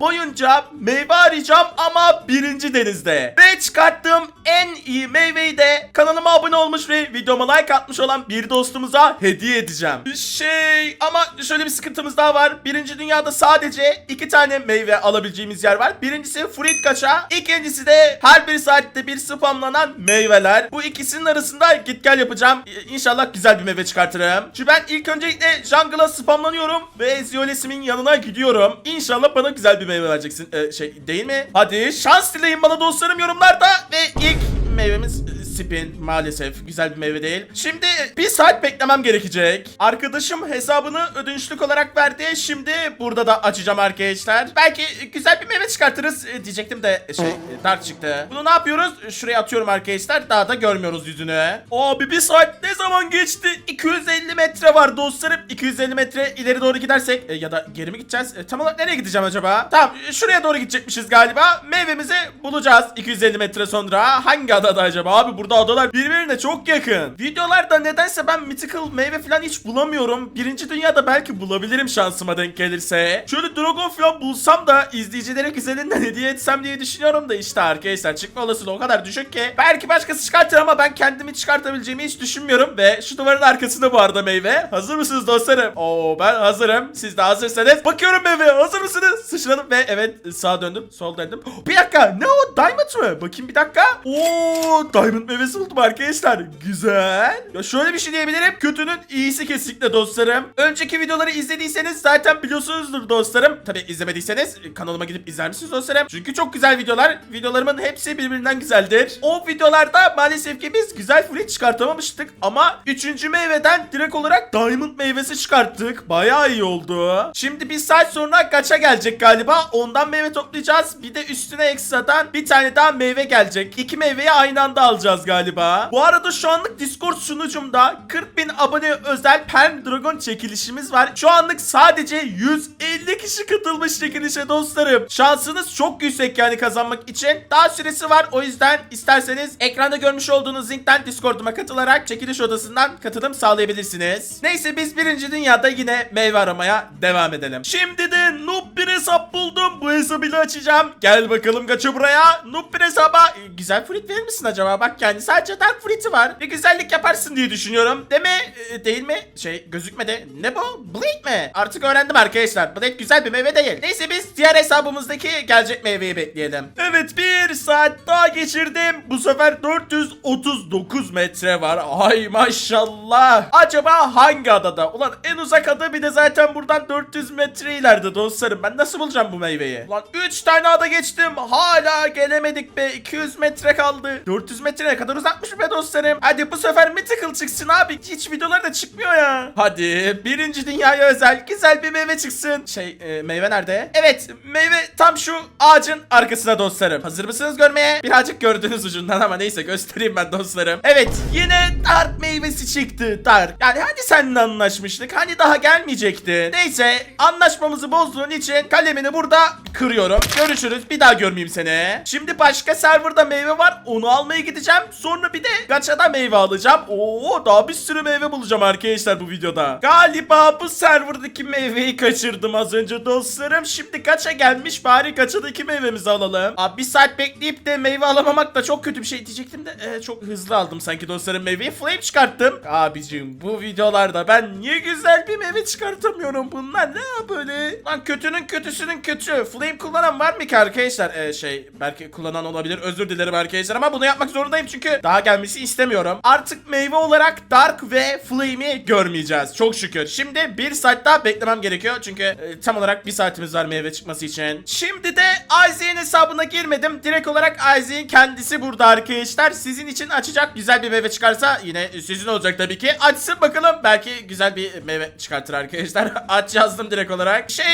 boyunca meyve arayacağım ama birinci denizde. Ve çıkarttığım en iyi meyveyi de kanalıma abone olmuş ve videoma like atmış olan bir dostumuza hediye edeceğim. Şey ama şöyle bir sıkıntımız daha var. Birinci dünyada sadece iki tane meyve alabileceğimiz yer var. Birincisi fruit kaşa. İkincisi de her bir saatte bir spamlanan meyveler. Bu ikisinin arasında git gel yapacağım. İnşallah güzel bir meyve çıkartırım. Çünkü ben ilk öncelikle jungle'a spamlanıyorum ve Ziyolesimin yanına gidiyorum. İnşallah bana güzel bir meyve vereceksin. Ee, şey değil mi? Hadi şans dileyin bana dostlarım yorumlarda ve ilk meyvemiz e, spin maalesef güzel bir meyve değil. Şimdi bir saat beklemem gerekecek. Arkadaşım hesabını ödünçlük olarak verdi. Şimdi burada da açacağım arkadaşlar. Belki güzel bir meyve çıkartırız e, diyecektim de şey e, dark çıktı. Bunu ne yapıyoruz? Şuraya atıyorum arkadaşlar. Daha da görmüyoruz yüzünü. Abi bir saat ne zaman geçti? 250 metre var dostlarım. 250 metre ileri doğru gidersek e, ya da geri mi gideceğiz? E, tam olarak nereye gideceğim acaba? Tamam e, şuraya doğru gidecekmişiz galiba. Meyvemizi bulacağız 250 metre sonra. Hangi adada acaba? Abi burada adalar birbirine çok yakın. Videolarda nedense ben mythical meyve falan hiç bulamıyorum. Birinci dünyada belki bulabilirim şansıma denk gelirse. Şöyle dragon falan bulsam da izleyicilere güzelinden hediye etsem diye düşünüyorum da işte arkadaşlar çıkma olasılığı o kadar düşük ki. Belki başkası çıkartır ama ben kendimi çıkartabileceğimi hiç düşünmüyorum ve şu duvarın arkasında bu arada meyve. Hazır mısınız dostlarım? Oo ben hazırım. Siz de hazırsanız. Bakıyorum meyve. Hazır mısınız? Sıçradım ve evet sağa döndüm. Sol döndüm. Bir dakika. Ne o? Diamond mı? Bakayım bir dakika. Oo Diamond meyvesi buldum arkadaşlar. Güzel. Ya şöyle bir şey diyebilirim. Kötünün iyisi kesinlikle dostlarım. Önceki videoları izlediyseniz zaten biliyorsunuzdur dostlarım. Tabi izlemediyseniz kanalıma gidip izler misiniz dostlarım? Çünkü çok güzel videolar. Videolarımın hepsi birbirinden güzeldir. O videolarda maalesef ki biz güzel fruit çıkartamamıştık. Ama üçüncü meyveden direkt olarak diamond meyvesi çıkarttık. Bayağı iyi oldu. Şimdi bir saat sonra gaça gelecek galiba. Ondan meyve toplayacağız. Bir de üstüne ekstradan bir tane daha meyve gelecek. İki meyveyi aynı anda alacağız galiba. Bu arada şu anlık Discord sunucumda 40 bin abone özel Pen Dragon çekilişimiz var. Şu anlık sadece 150 kişi katılmış çekilişe dostlarım. Şansınız çok yüksek yani kazanmak için. Daha süresi var o yüzden isterseniz ekranda görmüş olduğunuz linkten Discord'uma katılarak çekiliş odasından katılım sağlayabilirsiniz. Neyse biz birinci dünyada yine meyve aramaya devam edelim. Şimdi de noob bir hesap buldum. Bu hesabıyla açacağım. Gel bakalım kaçı buraya. Noob bir hesaba e, güzel fruit verir misin acaba? Bak yani sadece dark fruit'i var. Bir güzellik yaparsın diye düşünüyorum. Mi? E, değil mi? Şey gözükmedi. Ne bu? Blade mi? Artık öğrendim arkadaşlar. Blade güzel bir meyve değil. Neyse biz diğer hesabımızdaki gelecek meyveyi bekleyelim. Evet bir saat daha geçirdim. Bu sefer 439 metre var. Ay maşallah. Acaba hangi adada? Ulan en uzak ada bir de zaten buradan 400 metre ileride dostlarım. Ben nasıl bulacağım bu meyveyi? Ulan 3 tane ada geçtim. Hala gelemedik be. 200 metre kaldı. 400 metre ne kadar uzakmış be dostlarım. Hadi bu sefer mythical çıksın abi. Hiç videolar da çıkmıyor ya. Hadi birinci dünyaya özel güzel bir meyve çıksın. Şey e, meyve nerede? Evet meyve tam şu ağacın arkasında dostlarım. Hazır mısınız görmeye? Birazcık gördünüz ucundan ama neyse göstereyim ben dostlarım. Evet yine dark meyvesi çıktı. Dark. Yani hadi seninle anlaşmıştık. Hani daha gelmeyecekti. Neyse anlaşmamızı bozduğun için kalemini burada kırıyorum. Görüşürüz. Bir daha görmeyeyim seni. Şimdi başka serverda meyve var. Onu almaya gideceğim. Sonra bir de gaçada meyve alacağım. Oo daha bir sürü meyve bulacağım arkadaşlar bu videoda. Galiba bu serverdaki meyveyi kaçırdım az önce dostlarım. Şimdi gaça gelmiş. Bari gaçadaki meyvemizi alalım. Abi bir saat bekleyip de meyve alamamak da çok kötü bir şey diyecektim de e, çok hızlı aldım sanki dostlarım meyveyi. Flame çıkarttım. Abicim bu videolarda ben niye güzel bir meyve çıkartamıyorum bunlar ne böyle? Lan kötünün kötüsünün kötü. Flame kullanan var mı ki arkadaşlar? E, şey belki kullanan olabilir özür dilerim arkadaşlar ama bunu yapmak zorundayım çünkü daha gelmesi istemiyorum. Artık meyve olarak Dark ve Flame'i görmeyeceğiz çok şükür. Şimdi bir saat daha beklemem gerekiyor çünkü e, tam olarak bir saatimiz var meyve çıkması için. Şimdi de Isaac'in hesabına girmedim. Direkt olarak Isaac'in kendisi burada arkadaşlar. Sizin için açacak güzel bir meyve çıkarsa yine sizin olacak tabii ki. Açsın bakalım belki güzel bir meyve çıkartır arkadaşlar. Aç yazdım direkt olarak. Şey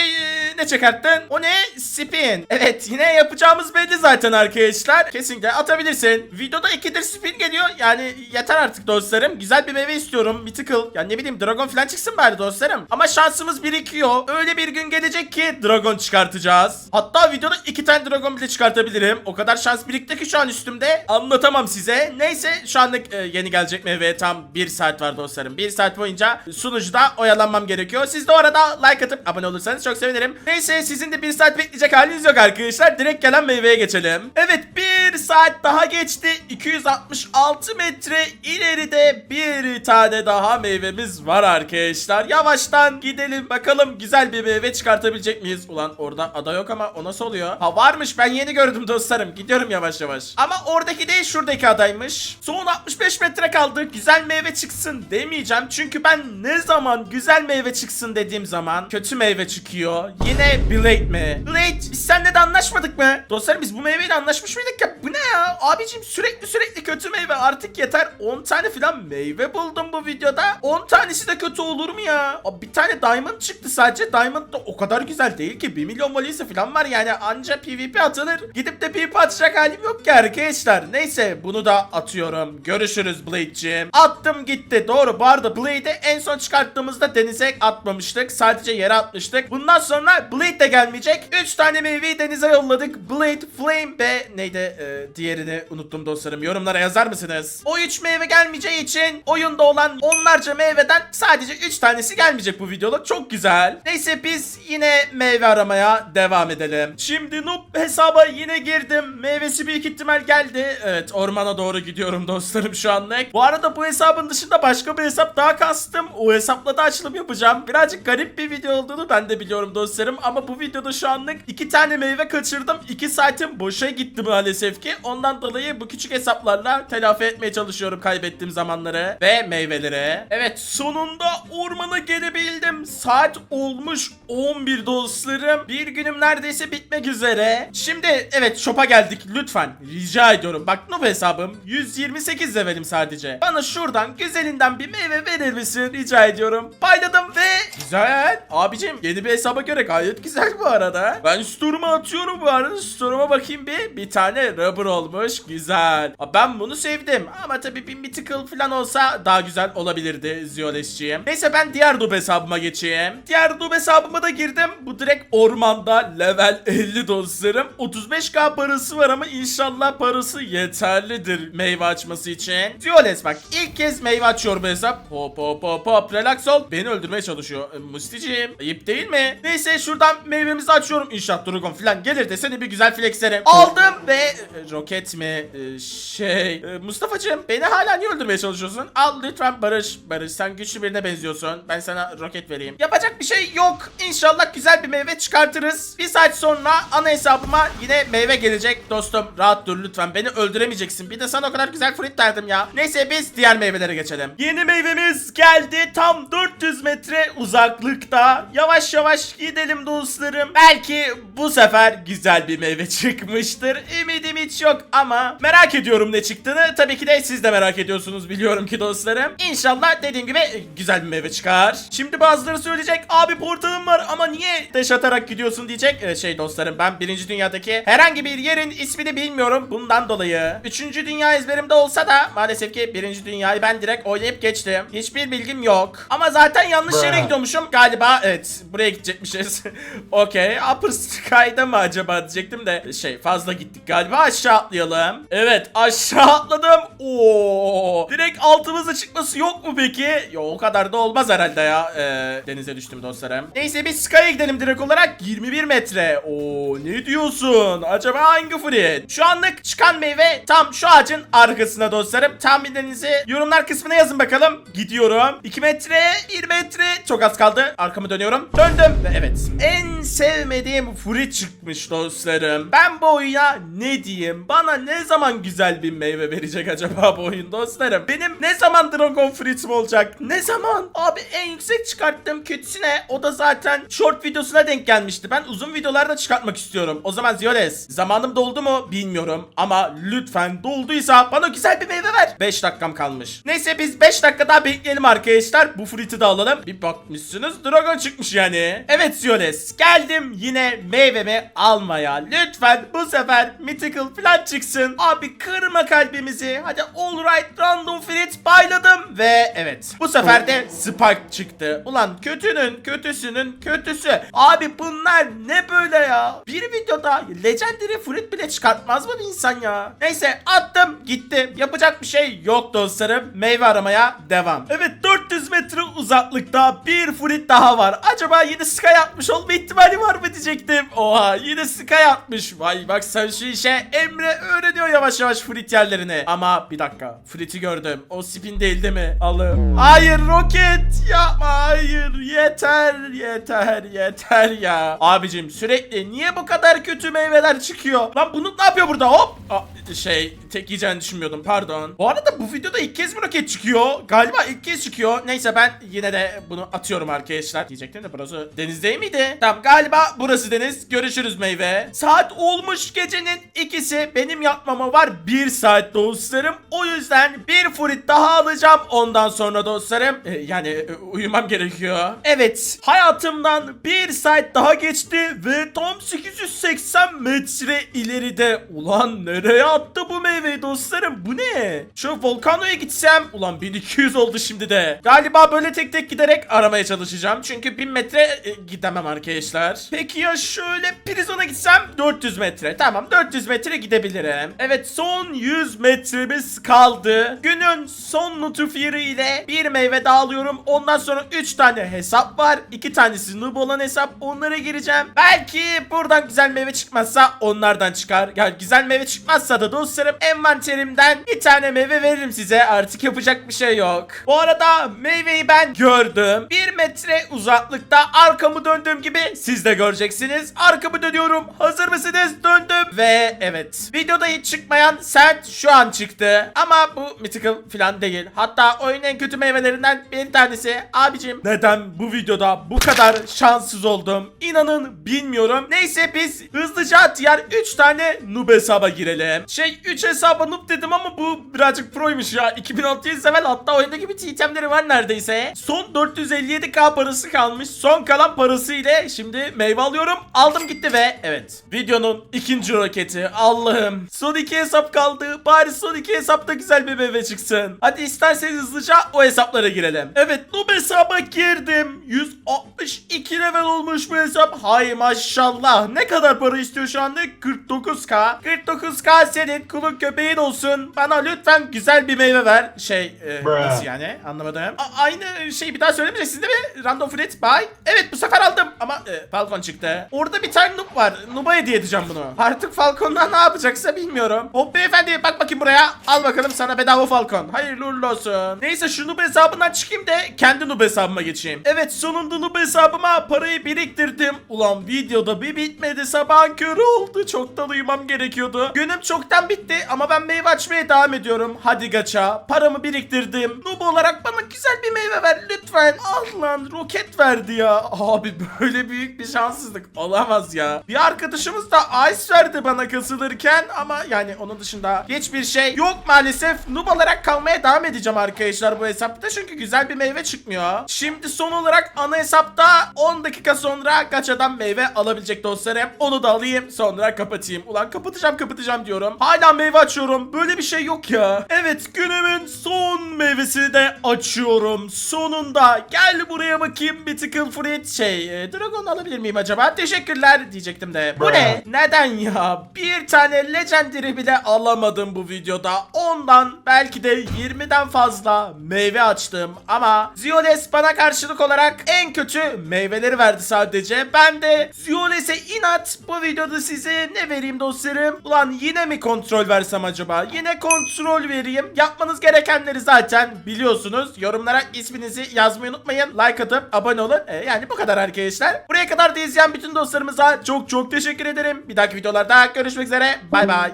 ne çıkarttın? O ne? Spin. Evet yine yapacağımız belli zaten arkadaşlar. Kesinlikle atabilirsin. Videoda ikidir spin geliyor. Yani yeter artık dostlarım. Güzel bir meyve istiyorum. Mythical. Ya ne bileyim dragon falan çıksın bari dostlarım. Ama şansımız birikiyor. Öyle bir gün gelecek ki dragon çıkartacağız. Hatta videoda iki tane dragon bile çıkartabilirim. O kadar şans birikti ki şu an üstümde. Anlatamam size. Neyse şu anlık e, yeni gelecek meyveye tam bir saat var dostlarım. Bir saat boyunca sunucuda oyalanmam gerekiyor. Siz de o arada like atıp abone olursanız çok sevinirim. Neyse sizin de bir saat bekleyecek haliniz yok arkadaşlar. Direkt gelen meyveye geçelim. Evet bir saat daha geçti. 266 metre ileride bir tane daha meyvemiz var arkadaşlar. Yavaştan gidelim bakalım güzel bir meyve çıkartabilecek miyiz? Ulan orada ada yok ama o nasıl oluyor? Ha varmış ben yeni gördüm dostlarım. Gidiyorum yavaş yavaş. Ama oradaki değil şuradaki adaymış. Son 65 metre kaldı. Güzel meyve çıksın demeyeceğim. Çünkü ben ne zaman güzel meyve çıksın dediğim zaman kötü meyve çıkıyor. Yine Blade mi? Blade biz seninle de anlaşmadık mı? Dostlarım biz bu meyveyle anlaşmış mıydık ya? Bu ne ya? Abicim sürekli sürekli kötü meyve artık yeter. 10 tane falan meyve buldum bu videoda. 10 tanesi de kötü olur mu ya? Abi bir tane diamond çıktı sadece. Diamond da o kadar güzel değil ki. 1 milyon valisi falan var yani anca PvP atılır. Gidip de PvP atacak halim yok ki arkadaşlar. Neyse bunu da atıyorum. Görüşürüz Blade'ciğim. Attım gitti. Doğru bu arada Blade'i en son çıkarttığımızda denize atmamıştık. Sadece yere atmıştık. Bundan sonra Blade de gelmeyecek. 3 tane meyveyi denize yolladık. Blade, Flame ve neydi e, diğerini unuttum dostlarım. Yorumlara yazar mısınız? O 3 meyve gelmeyeceği için oyunda olan onlarca meyveden sadece 3 tanesi gelmeyecek bu videoda. Çok güzel. Neyse biz yine meyve aramaya devam edelim. Şimdi noob hesaba yine girdim. Meyvesi büyük ihtimal geldi. Evet ormana doğru gidiyorum dostlarım şu anlık. Bu arada bu hesabın dışında başka bir hesap daha kastım. O hesapla da açılım yapacağım. Birazcık garip bir video olduğunu ben de biliyorum dostlarım. Ama bu videoda şu anlık iki tane meyve kaçırdım. 2 saatim boşa gitti maalesef ki. Ondan dolayı bu küçük hesaplarla telafi etmeye çalışıyorum kaybettiğim zamanları ve meyveleri. Evet sonunda ormana gelebildim. Saat olmuş 11 dostlarım. Bir günüm neredeyse bitmek üzere. Şimdi evet shop'a geldik lütfen. Rica ediyorum. Bak noob hesabım 128 levelim sadece. Bana şuradan güzelinden bir meyve verir misin? Rica ediyorum. Payladım ve güzel. Abicim yeni bir hesaba göre gayet güzel bu arada. Ben store'uma atıyorum bu arada. Store'uma bakayım bir. Bir tane rubber olmuş. Güzel. Ben bunu sevdim. Ama tabii bir mythical falan olsa daha güzel olabilirdi Ziyolesciğim. Neyse ben diğer dub hesabıma geçeyim. Diğer dub hesabıma da girdim. Bu direkt ormanda level 50 dostlarım. 35k parası var ama inşallah parası yeterlidir meyve açması için. Ziyoles bak ilk kez meyve açıyor bu hesap. Hop hop hop hop relax ol. Beni öldürmeye çalışıyor. E, Musticiğim ayıp değil mi? Neyse şuradan meyvemizi açıyorum. İnşaat Dragon falan gelir de seni bir güzel flexlerim. Aldım ve e, roket mi? E, şey e, Mustafa'cığım beni hala niye öldürmeye çalışıyorsun? Al lütfen Barış. Barış sen güçlü birine benziyorsun. Ben sana roket vereyim. Yapacak bir şey yok. İnşallah güzel bir meyve çıkartırız. Bir saat sonra ana hesabıma yine meyve gelecek. Dostum rahat dur lütfen. Beni öldüremeyeceksin. Bir de sana o kadar güzel fruit verdim ya. Neyse biz diğer meyvelere geçelim. Yeni meyvemiz geldi. Tam 400 metre uzaklıkta. Yavaş yavaş gidelim dostlarım. Belki bu sefer güzel bir meyve çıkmıştır. Ümidim hiç yok ama merak ediyorum ne çıktığını. Tabii ki de siz de merak ediyorsunuz biliyorum ki dostlarım. İnşallah dediğim gibi güzel bir meyve çıkar. Şimdi bazıları söyleyecek abi portalım var ama niye deş atarak gidiyorsun diyecek. Ee, şey dostlarım ben birinci dünyadaki herhangi bir yerin ismini bilmiyorum bundan dolayı. Üçüncü dünya ezberimde olsa da maalesef ki birinci dünyayı ben direkt oynayıp geçtim. Hiçbir bilgim yok. Ama zaten yanlış yere gidiyormuşum. Galiba evet buraya gidecekmişiz. Okey. Upper Sky'da mı acaba diyecektim de şey fazla gittik galiba aşağı atlayalım. Evet aşağı atladım. Oo. Direkt altımıza çıkması yok mu peki? Yok o kadar da olmaz herhalde ya. Ee, denize düştüm dostlarım. Neyse biz Sky'a gidelim direkt olarak 21 metre. Oo ne diyorsun? Acaba hangi fruit? Şu anlık çıkan meyve tam şu ağacın arkasına dostlarım. Tahminlerinizi yorumlar kısmına yazın bakalım. Gidiyorum. 2 metre, 1 metre. Çok az kaldı. Arkamı dönüyorum. Döndüm. Ve evet. En sevmediğim fruit çıkmış dostlarım. Ben bu oyuna ne diyeyim? Bana ne zaman güzel bir meyve verecek acaba bu oyun dostlarım? Benim ne zaman Dragon Fruit'im olacak? Ne zaman? Abi en yüksek çıkarttığım kötüsü ne? O da zaten short videosuna denk gelmişti. Ben uzun videolarda çıkartmak istiyorum. O zaman Zioles zamanım doldu mu bilmiyorum ama lütfen dolduysa bana güzel bir meyve ver. 5 dakikam kalmış. Neyse biz 5 dakika daha bekleyelim arkadaşlar. Bu fruit'i de alalım. Bir bakmışsınız Dragon çıkmış yani. Evet Zioles geldim yine meyvemi almaya. Lütfen bu sefer mythical falan çıksın. Abi kırma kalbimizi. Hadi alright random fruit payladım ve evet bu sefer de Spike çıktı. Ulan kötünün kötüsünün kötüsü. Abi bunlar ne böyle ya? Bir videoda legendary fruit bile çıkartmaz mı insan ya? Neyse attım gitti. Yapacak bir şey yok dostlarım. Meyve aramaya devam. Evet 400 metre uzaklıkta bir fruit daha var. Acaba yeni Sky atmış olma ihtimali var mı diyecektim. Oha yine Sky atmış. Vay bak sen şu işe Emre öğreniyor yavaş yavaş frit yerlerini. Ama bir dakika Frit'i gördüm. O spin değil değil mi? Alın. Hayır roket yapma hayır yeter yeter yeter ya. Abicim sürekli niye bu kadar kötü meyveler çıkıyor? Lan bunu ne yapıyor burada hop? Aa, şey tek yiyeceğini düşünmüyordum pardon. Bu arada bu videoda ilk kez mi roket çıkıyor? Galiba ilk kez çıkıyor. Neyse ben yine de bunu atıyorum arkadaşlar. Diyecektim de burası deniz değil miydi? Tamam galiba burası deniz. Görüşürüz meyve. Saat olmuş gecenin ikisi. Benim yatmama var bir saat dostlarım. O yüzden bir furit daha alacağım. Ondan sonra dostlarım. e, yani e, uyumam gerekiyor. Evet hayatımdan bir saat daha geçti ve tam 880 metre ileride. Ulan nereye attı bu meyveyi dostlarım? Bu ne? Şu volkanoya gitsem. Ulan 1200 oldu şimdi de. Galiba böyle tek tek giderek aramaya çalışacağım. Çünkü 1000 metre e, gidemem arkadaşlar. Peki ya şöyle prizona gitsem 400 metre. Tamam 400 metre gidebilirim. Evet son 100 metremiz kaldı. Günün son notifiyeri ile bir meyve daha alıyorum. Ondan sonra 3 tane hesap var. 2 tanesi noob olan hesap. Onlara gireceğim. Belki buradan güzel meyve çıkmazsa onlardan çıkar. Ya güzel meyve çıkmazsa da dostlarım envanterimden bir tane meyve veririm size. Artık yapacak bir şey yok. Bu arada meyveyi ben gördüm. 1 metre uzaklıkta arkamı döndüğüm gibi siz de göreceksiniz. Arkamı dönüyorum. Hazır mısınız? Döndüm. Ve evet. Videoda hiç çıkmayan sen şu an çıktı. Ama bu mythical falan değil. Hatta oyunun en kötü meyvelerinden bir tanesi. Abicim neden bu videoda bu kadar şanssız oldum? İnanın bilmiyorum. Neyse biz hızlıca diğer 3 tane noob hesaba girelim. Şey 3 hesaba noob dedim ama bu birazcık proymuş ya. 2600 level hatta oyundaki bir itemleri var neredeyse. Son 457k parası kalmış. Son kalan parası ile şimdi meyve alıyorum. Aldım gitti ve evet. Videonun ikinci roketi. Allah'ım. Son iki hesap kaldı. Bari son iki hesapta güzel bir meyve çıksın. Hadi isterseniz hızlıca o hesaplara girelim. Evet noob hesaba girdim. 162 level olmuş bu hesap. Hay maşallah. Ne kadar para istiyor şu anda? 49k. 49k senin kulun köpeğin olsun. Bana lütfen güzel bir meyve ver. Şey e, nasıl yani anlamadım. A- aynı şeyi bir daha söylemeyeceksiniz değil mi? Random Frit bye. Evet bu sefer aldım ama e, Falcon çıktı. Orada bir tane noob var. Noob'a hediye edeceğim bunu. Artık Falcon'dan ne yapacaksa bilmiyorum. Hop beyefendi bak bakayım buraya. Al bakalım sana bedava Falcon. Hayırlı uğurlu olsun. Neyse şu noob hesabından çıkayım da kendi noob hesabıma geçeyim. Evet sonunda noob hesabıma parayı biriktirdim. Ulan videoda bir bitmedi sabah körü oldu. Çoktan uyumam gerekiyordu. Günüm çoktan bitti ama ben meyve açmaya devam ediyorum. Hadi gaça. Paramı biriktirdim. Noob olarak bana güzel bir meyve ver lütfen. Ah lan roket verdi ya. Abi böyle büyük bir şanssızlık olamaz ya. Bir arkadaşımız da ice verdi bana kasılırken ama yani onun dışında hiçbir şey yok maalesef. Noob olarak kalmaya devam edeceğim arkadaşlar bu hesapta çünkü güzel bir meyve çıkmıyor. Şimdi son olarak ana hesapta 10 dakika sonra gaçadan meyve alabilecek dostlarım. Onu da alayım sonra kapatayım. Ulan kapatacağım kapatacağım diyorum. Hala meyve açıyorum. Böyle bir şey yok ya. Evet günümün son meyvesini de açıyorum. Sonunda gel buraya bakayım Mythical Fruit şey. Dragon alabilir miyim acaba? Teşekkürler diyecektim de. Bu ne? Neden ya? Bir tane Legendary bile alamadım bu videoda. Ondan belki de 20'den fazla meyve açtım. Ama Zioles bana karşılık olarak en kötü meyveleri verdi sadece. Ben de Zioles'e inat bu videoda size ne vereyim dostlarım? Ulan yine mi kontrol versem acaba? Yine kontrol vereyim. Yapmanız gerekenleri zaten biliyorsunuz. Yorumlara isminizi yazmayı unutmayın. Like atıp abone olun. E, yani bu kadar arkadaşlar. Buraya kadar da izleyen bütün dostlarımıza çok çok teşekkür ederim. Bir dahaki videolarda görüşmek üzere. Bay bay.